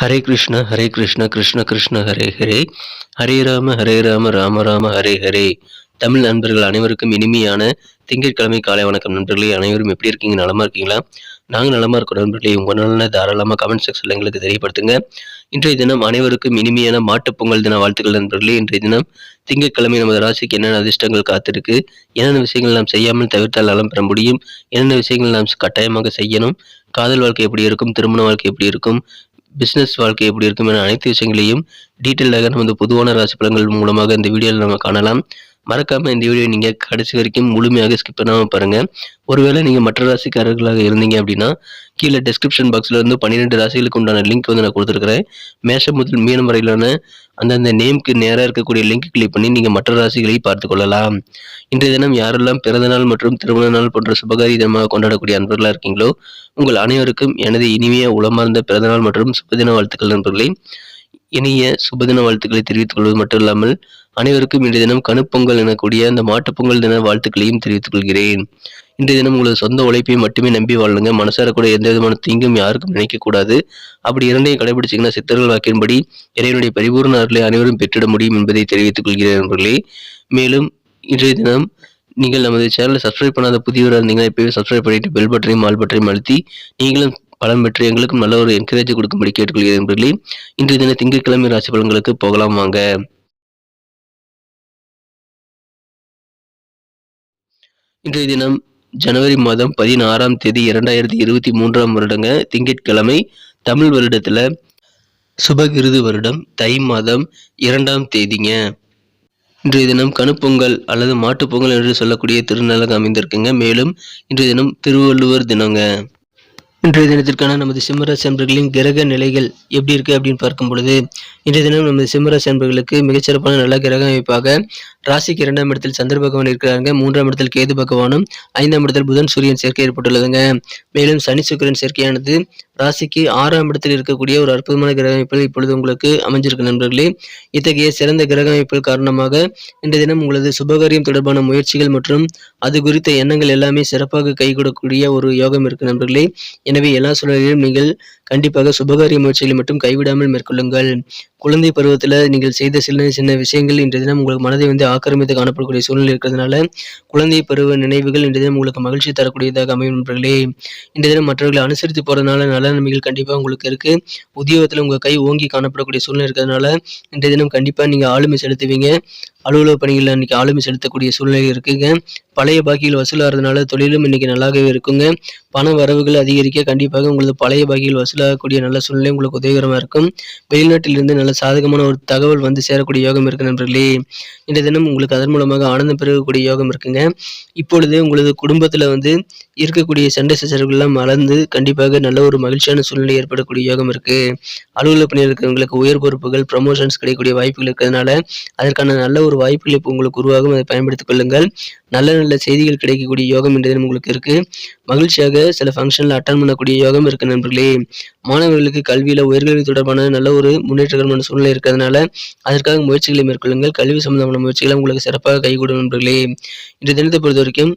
ஹரே கிருஷ்ண ஹரே கிருஷ்ண கிருஷ்ண கிருஷ்ண ஹரே ஹரே. ஹரே ராம ஹரே ராம ராம ராம ஹரே ஹரே. தமிழ் நண்பர்கள் அனைவருக்கும் இனிமையான திங்கட்கிழமை காலை வணக்கம் நண்பர்களே. அனைவரும் எப்படி இருக்கீங்க? நலமா இருக்கீங்களா? நாங்கள் நலமா இருக்கோம் நண்பர்களே. உங்க நல்ல தாராளமாக கமெண்ட் செக்ஷன்ல எங்களுக்கு தெரியப்படுத்துங்க. இன்றைய தினம் அனைவருக்கும் இனிமையான மாட்டுப் பொங்கல் தின வாழ்த்துக்கள் நண்பர்களே. இன்றைய தினம் திங்கட்கிழமை நமது ராசிக்கு என்னென்ன அதிர்ஷ்டங்கள் காத்திருக்கு? என்னென்ன விஷயங்கள் நாம் செய்யாமல் தவிர்த்தால் நலம் பெற முடியும்? என்னென்ன விஷயங்கள் நாம் கட்டாயமாக செய்யணும்? காதல் வாழ்க்கை எப்படி இருக்கும்? திருமண வாழ்க்கை எப்படி இருக்கும்? பிஸ்னஸ் வாழ்க்கை எப்படி இருக்கும் என அனைத்து விஷயங்களையும் டீட்டெயிலாக நமது பொதுவான ராசி பலன்கள் மூலமாக இந்த வீடியோவில் நம்ம காணலாம். மறக்காமல் இந்த வீடியோ நீங்கள் கடைசி வரைக்கும் முழுமையாக ஸ்கிப் பண்ணாமல் பாருங்கள் ஒருவேளை நீங்கள் மற்ற ராசிக்காரர்களாக இருந்தீங்க அப்படின்னா கீழே டிஸ்கிரிப்ஷன் பாக்ஸ்ல இருந்து பன்னிரெண்டு ராசிகளுக்கு உண்டான லிங்க் வந்து நான் கொடுத்துருக்குறேன். மேஷம் முதல் மீனம் வரையிலான அந்தந்த நேம்க்கு நேராக இருக்கக்கூடிய லிங்க் கிளிக் பண்ணி நீங்கள் மற்ற ராசிகளை பார்த்து கொள்ளலாம். இன்றைய தினம் யாரெல்லாம் பிறந்தநாள் மற்றும் திருமண நாள் போன்ற சுபகாரி தினமாக கொண்டாடக்கூடிய அன்பர்களாக இருக்கீங்களோ உங்கள் அனைவருக்கும் எனது இனிமைய உளமார்ந்த பிறந்தநாள் மற்றும் சுபதின வாழ்த்துக்கள் நண்பர்களே. இனிய சுபதின வாழ்த்துக்களை தெரிவித்துக் கொள்வது மட்டும் இல்லாமல் அனைவருக்கும் இன்றைய தினம் கணுப்பொங்கல் எனக்கூடிய அந்த மாட்டுப்பொங்கல் தின வாழ்த்துக்களையும் தெரிவித்துக் கொள்கிறேன் இன்றைய தினம் உங்களது சொந்த உழைப்பை மட்டுமே நம்பி வாழுங்க. மனசார கூட எந்த விதமான தீங்கும் யாருக்கும் நினைக்கக்கூடாது அப்படி இரண்டையும் கடைபிடிச்சிங்கன்னா சித்தர்கள் வாக்கின்படி இறைவனுடைய பரிபூர்ண அருளை அனைவரும் பெற்றிட முடியும் என்பதை தெரிவித்துக் கொள்கிறேன் நண்பர்களே. மேலும் இன்றைய தினம் நீங்கள் நமது சேனலை சப்ஸ்கிரைப் பண்ணாத புதியவராக இருந்தீங்கன்னா இப்போவே சப்ஸ்கிரைப் பண்ணிட்டு பெல் பட்டனையும் ஆல் பட்டனையும் அழுத்தி நீங்களும் பலன் பெற்று எங்களுக்கும் நல்ல ஒரு என்கரேஜ் கொடுக்கும்படி கேட்டுக்கொள்கிறேன் நண்பர்களே. இன்றைய தின திங்கட்கிழமை ராசி பலன்களுக்கு போகலாம் வாங்க. இன்றைய தினம் ஜனவரி மாதம் பதினாறாம் தேதி இரண்டாயிரத்தி இருபத்தி மூன்றாம் வருடங்க. திங்கட்கிழமை தமிழ் வருடத்துல சுபகிருது வருடம் தை மாதம் இரண்டாம் தேதிங்க. இன்றைய தினம் கணுப்பொங்கல் அல்லது மாட்டுப் பொங்கல் என்று சொல்லக்கூடிய திருநாளாக அமைந்திருக்குங்க. மேலும் இன்றைய தினம் திருவள்ளுவர் தினங்க. இன்றைய தினத்திற்கான நமது சிம்மராசி அன்பர்களின் கிரக நிலைகள் எப்படி இருக்கு அப்படின்னு பார்க்கும் பொழுது இன்றைய தினம் நமது சிம்மராசி அன்பர்களுக்கு மிகச்சிறப்பான நல்ல கிரக அமைப்பாக ராசிக்கு இரண்டாம் இடத்தில் சந்திர பகவான் இருக்கிறாங்க மூன்றாம் இடத்தில் கேது பகவானும் ஐந்தாம் இடத்தில் புதன் சூரியன் சேர்க்கை ஏற்பட்டுள்ளதுங்க. மேலும் சனி சுக்கரன் சேர்க்கையானது ராசிக்கு ஆறாம் இடத்தில் இருக்கக்கூடிய ஒரு அற்புதமான கிரக அமைப்பில் இப்பொழுது உங்களுக்கு அமைஞ்சிருக்கு நண்பர்களே. இத்தகைய சிறந்த கிரக அமைப்பில் காரணமாக இன்றைய தினம் உங்களது சுபகாரியம் தொடர்பான முயற்சிகள் மற்றும் அது குறித்த எண்ணங்கள் எல்லாமே சிறப்பாக கைகூடக்கூடிய ஒரு யோகம் இருக்கு நண்பர்களே. எனவே எல்லா சூழலிலும் நீங்கள் கண்டிப்பாக சுபகாரிய முயற்சிகளை மட்டும் கைவிடாமல் மேற்கொள்ளுங்கள். குழந்தை பருவத்தில் நீங்கள் செய்த சின்ன சின்ன விஷயங்கள் இன்றைய தினம் உங்களுக்கு மனதை வந்து ஆக்கிரமித்து காணப்படக்கூடிய சூழ்நிலை இருக்கிறதுனால குழந்தை பருவ நினைவுகள் இன்றைய தினம் உங்களுக்கு மகிழ்ச்சி தரக்கூடியதாக அமையும் நண்பர்களே. இன்றைய தினம் மற்றவர்களை அனுசரித்து போகிறதுனால நல்ல நன்மைகள் கண்டிப்பாக உங்களுக்கு இருக்கு. உத்தியோகத்தில் உங்கள் கை ஓங்கி காணப்படக்கூடிய சூழ்நிலை இருக்கிறதுனால இன்றைய தினம் கண்டிப்பாக நீங்கள் ஆளுமை செலுத்துவீங்க. அலுவலக பணிகளில் இன்னைக்கு ஆளுமை செலுத்தக்கூடிய சூழ்நிலை இருக்குங்க. பழைய பாக்கியில் வசூலாகிறதுனால தொழிலும் இன்னைக்கு நல்லாவே இருக்குங்க. பண வரவுகள் அதிகரிக்க கண்டிப்பாக உங்களது பழைய பாக்கியில் வசூலாகக்கூடிய நல்ல சூழ்நிலை உங்களுக்கு உதவிகரமாக இருக்கும். வெளிநாட்டிலிருந்து நல்ல சாதகமான ஒரு தகவல் வந்து சேரக்கூடிய யோகம் இருக்கு நண்பர்களே. இன்றைய தினம் உங்களுக்கு அதன் மூலமாக ஆனந்தம் பெறக்கூடிய யோகம் இருக்குங்க. இப்பொழுது உங்களது குடும்பத்தில் வந்து இருக்கக்கூடிய சண்டை சச்சரவுகள்லாம் மலர்ந்து கண்டிப்பாக நல்ல ஒரு மகிழ்ச்சியான சூழ்நிலை ஏற்படக்கூடிய யோகம் இருக்கு. அலுவலக பணியில் இருக்கிறவங்களுக்கு உயர் பொறுப்புகள் ப்ரமோஷன்ஸ் கிடைக்கக்கூடிய வாய்ப்புகள் இருக்கிறதுனால அதற்கான நல்ல ஒரு வாய்ப்புகள் இப்போ உங்களுக்கு உருவாகும். அதை பயன்படுத்திக் கொள்ளுங்கள். நல்ல நல்ல செய்திகள் கிடைக்கக்கூடிய யோகம் இன்றைய தினம் உங்களுக்கு இருக்கு. மகிழ்ச்சியாக சில ஃபங்க்ஷனில் அட்டன் பண்ணக்கூடிய யோகம் இருக்கு நண்பர்களே. மாணவர்களுக்கு கல்வியில் உயர்கல்வி தொடர்பான நல்ல ஒரு முன்னேற்றகரமான சூழ்நிலை இருக்கிறதுனால அதற்காக முயற்சிகளை மேற்கொள்ளுங்கள். கல்வி சம்பந்தமான முயற்சிகளை உங்களுக்கு சிறப்பாக கைகூடும் நண்பர்களே. இன்றைய தினத்தை பொறுத்த வரைக்கும்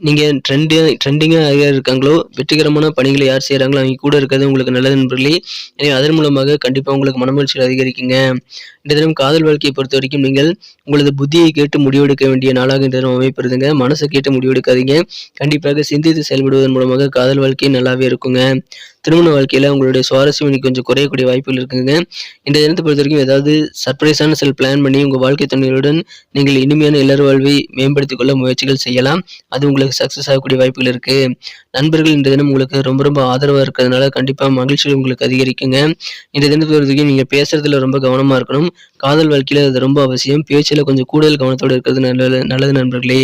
நீங்கள் ட்ரெண்டு ட்ரெண்டிங்காக யார் இருக்காங்களோ வெற்றிகரமான பணிகளை யார் செய்கிறாங்களோ அவங்க கூட இருக்கிறது உங்களுக்கு நல்லது நண்பர்களே எனவே அதன் மூலமாக கண்டிப்பாக உங்களுக்கு மனமகிழ்ச்சி அதிகரிக்குங்க. இந்த தினம் காதல் வாழ்க்கையை பொறுத்த வரைக்கும் நீங்கள் உங்களது புத்தியை கேட்டு முடிவெடுக்க வேண்டிய நாளாக இந்த தினம் அமைப்பிருதுங்க மனசை கேட்டு முடிவெடுக்காதீங்க. கண்டிப்பாக சிந்தித்து செயல்படுவதன் மூலமாக காதல் வாழ்க்கை நல்லாவே இருக்குங்க. திருமண வாழ்க்கையில் உங்களுடைய சுவாரஸ்யம் இன்னைக்கு கொஞ்சம் குறையக்கூடிய வாய்ப்புகள் இருக்குங்க. இந்த தினத்தை பொறுத்த வரைக்கும் ஏதாவது சர்ப்ரைஸான சில பிளான் பண்ணி உங்கள் வாழ்க்கை துணையுடன் நீங்கள் இனிமையான இளர் வாழ்வை மேம்படுத்திக் கொள்ள முயற்சிகள் செய்யலாம். அது உங்களுக்கு சக்ஸஸ் ஆகக்கூடிய வாய்ப்புகள் இருக்குது நண்பர்கள் இந்த தினம் உங்களுக்கு ரொம்ப ரொம்ப ஆதரவாக இருக்கிறதுனால கண்டிப்பாக மகிழ்ச்சி உங்களுக்கு அதிகரிக்குங்க. இந்த தினத்தை பொறுத்த வரைக்கும் நீங்கள் பேசுறதுல ரொம்ப கவனமாக இருக்கணும். காதல் வாழ்க்கையில் அது ரொம்ப அவசியம். பேச்சில் கொஞ்சம் கூடுதல் கவனத்தோடு இருக்கிறது நல்லது நல்லது நண்பர்களே.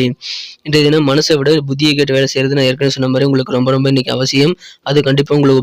இன்றைய தினம் மனசை விட புத்தியை கேட்டு வேலை செய்யறது நான் ஏற்கனவே சொன்ன மாதிரி உங்களுக்கு ரொம்ப ரொம்ப இன்னைக்கு அவசியம். அது கண்டிப்பாக உங்களுக்கு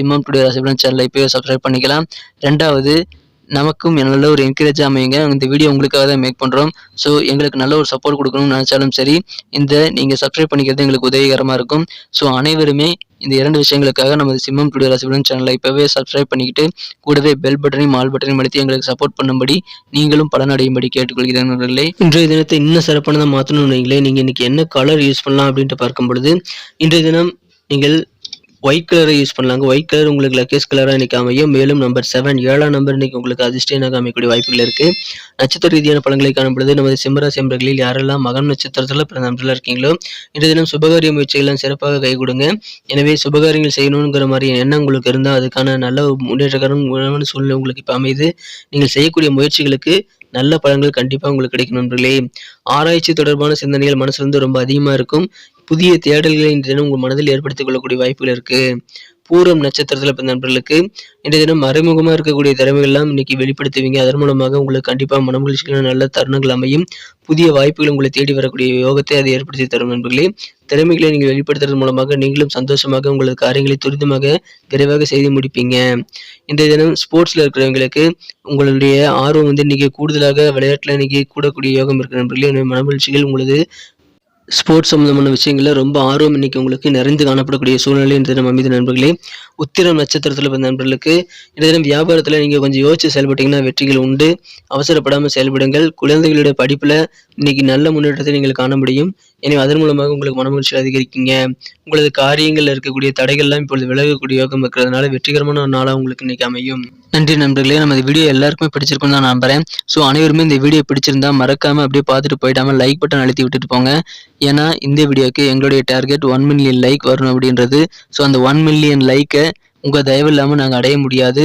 சிம்மம் டுடே ராசி சேனலை இப்போயே சப்ஸ்கிரைப் பண்ணிக்கலாம். ரெண்டாவது நமக்கும் நல்ல ஒரு என்கரேஜ் அமையுங்க. இந்த வீடியோ உங்களுக்காக தான் மேக் பண்ணுறோம் ஸோ எங்களுக்கு நல்ல ஒரு சப்போர்ட் கொடுக்கணும்னு நினச்சாலும் சரி இந்த நீங்கள் சப்ஸ்கிரைப் பண்ணிக்கிறது எங்களுக்கு உதவிகரமாக இருக்கும். ஸோ அனைவருமே இந்த இரண்டு விஷயங்களுக்காக நமது சிம்மம் டுடே ராசிபலன் சேனலை இப்போவே சப்ஸ்கிரைப் பண்ணிக்கிட்டு கூடவே பெல் பட்டனையும் ஆல் பட்டனையும் அழுத்தி எங்களுக்கு சப்போர்ட் பண்ணும்படி நீங்களும் பலனடையும்படி கேட்டுக்கொள்கிறேன் நண்பர்களே. இன்றைய தினத்தை இன்னும் சிறப்பானதாக மாற்றணும் நீங்களே நீங்கள் இன்றைக்கி என்ன கலர் யூஸ் பண்ணலாம் அப்படின்ட்டு பார்க்கும் பொழுது இன்றைய தினம் நீங்கள் ஒயிட் கலரை யூஸ் பண்ணலாங்க. ஒயிட் கலர் உங்களுக்கு லக்கேஸ் கலராக இன்னைக்கு அமையும். மேலும் நம்பர் செவன் ஏழாம் நம்பர் இன்றைக்கி உங்களுக்கு அதிர்ஷ்டனாக அமைக்கக்கூடிய வாய்ப்புகள் இருக்குது நட்சத்திர ரீதியான பழங்களை காணப்படுது நமது சிம்மராசி அன்பர்களில் யாரெல்லாம் மகம் நட்சத்திரத்தில் பிறந்த நம்பரில் இருக்கீங்களோ இன்றைய தினம் சுபகாரிய முயற்சிகள்லாம் சிறப்பாக கை கொடுங்க. எனவே சுபகாரியங்கள் செய்யணுங்கிற மாதிரி எண்ணம் உங்களுக்கு இருந்தால் அதுக்கான நல்ல ஒரு முன்னேற்றகரம் சூழ்நிலை உங்களுக்கு இப்போ அமையுது. நீங்கள் செய்யக்கூடிய முயற்சிகளுக்கு நல்ல பழங்கள் கண்டிப்பாக உங்களுக்கு கிடைக்கும் நண்பர்களே. ஆராய்ச்சி தொடர்பான சிந்தனைகள் மனசுல இருந்து ரொம்ப அதிகமாக இருக்கும். புதிய தேடல்களை இந்த தினம் உங்கள் மனதில் ஏற்படுத்திக் கொள்ளக்கூடிய வாய்ப்புகள் இருக்கு. பூரம் நட்சத்திரத்தில் பிறந்த நண்பர்களுக்கு இன்றைய தினம் மறைமுகமாக இருக்கக்கூடிய திறமைகள்லாம் இன்னைக்கு வெளிப்படுத்துவீங்க. அதன் மூலமாக உங்களுக்கு கண்டிப்பாக மனமகிழ்ச்சிக்கான நல்ல தருணங்கள் அமையும். புதிய வாய்ப்புகள் உங்களை தேடி வரக்கூடிய யோகத்தை அதை ஏற்படுத்தி தரும் நண்பர்களே. திறமைகளை நீங்கள் வெளிப்படுத்துறது மூலமாக நீங்களும் சந்தோஷமாக உங்களது காரியங்களை துரிதமாக விரைவாக செய்து முடிப்பீங்க. இன்றைய தினம் ஸ்போர்ட்ஸ்ல இருக்கிறவங்களுக்கு உங்களுடைய ஆர்வம் வந்து இன்னைக்கு கூடுதலாக விளையாட்டில் இன்னைக்கு கூடக்கூடிய யோகம் இருக்கிற நண்பர்களே. எனவே மனமகிழ்ச்சிகள் உங்களது ஸ்போர்ட்ஸ் சம்மந்தமான விஷயங்களில் ரொம்ப ஆர்வம் இன்னைக்கு உங்களுக்கு நிறைந்து காணப்படக்கூடிய சூழ்நிலை இந்த தினம் அமைதி நண்பர்களே. உத்திரம் நட்சத்திரத்தில் பிறந்த நண்பர்களுக்கு இந்த தினம் வியாபாரத்தில் நீங்கள் கொஞ்சம் யோசிச்சு செயல்பட்டீங்கன்னா வெற்றிகள் உண்டு. அவசரப்படாமல் செயல்படுங்கள். குழந்தைகளுடைய படிப்பில் இன்னைக்கு நல்ல முன்னேற்றத்தை நீங்கள் காண முடியும். எனவே அதன் மூலமாக உங்களுக்கு மனமகிழ்ச்சி அதிகரிக்கீங்க. உங்களது காரியங்களில் இருக்கக்கூடிய தடைகள்லாம் இப்பொழுது விலகக்கூடிய யோகம் இருக்கிறதுனால வெற்றிகரமான ஒரு நாளாக உங்களுக்கு இன்னைக்கு அமையும். நன்றி நண்பர்களே. நம்ம இந்த வீடியோ எல்லாருக்குமே பிடிச்சிருக்கும்னு தான் நம்புறேன். ஸோ அனைவருமே இந்த வீடியோ பிடிச்சிருந்தா மறக்காம அப்படியே பார்த்துட்டு போயிடாம லைக் பட்டன் அழுத்தி விட்டுட்டு போங்க. ஏன்னா இந்த வீடியோக்கு எங்களுடைய டார்கெட் ஒன் மில்லியன் லைக் வரணும் அப்படின்றது. ஸோ அந்த ஒன் மில்லியன் லைக்கை உங்கள் தயவு இல்லாமல் நாங்கள் அடைய முடியாது.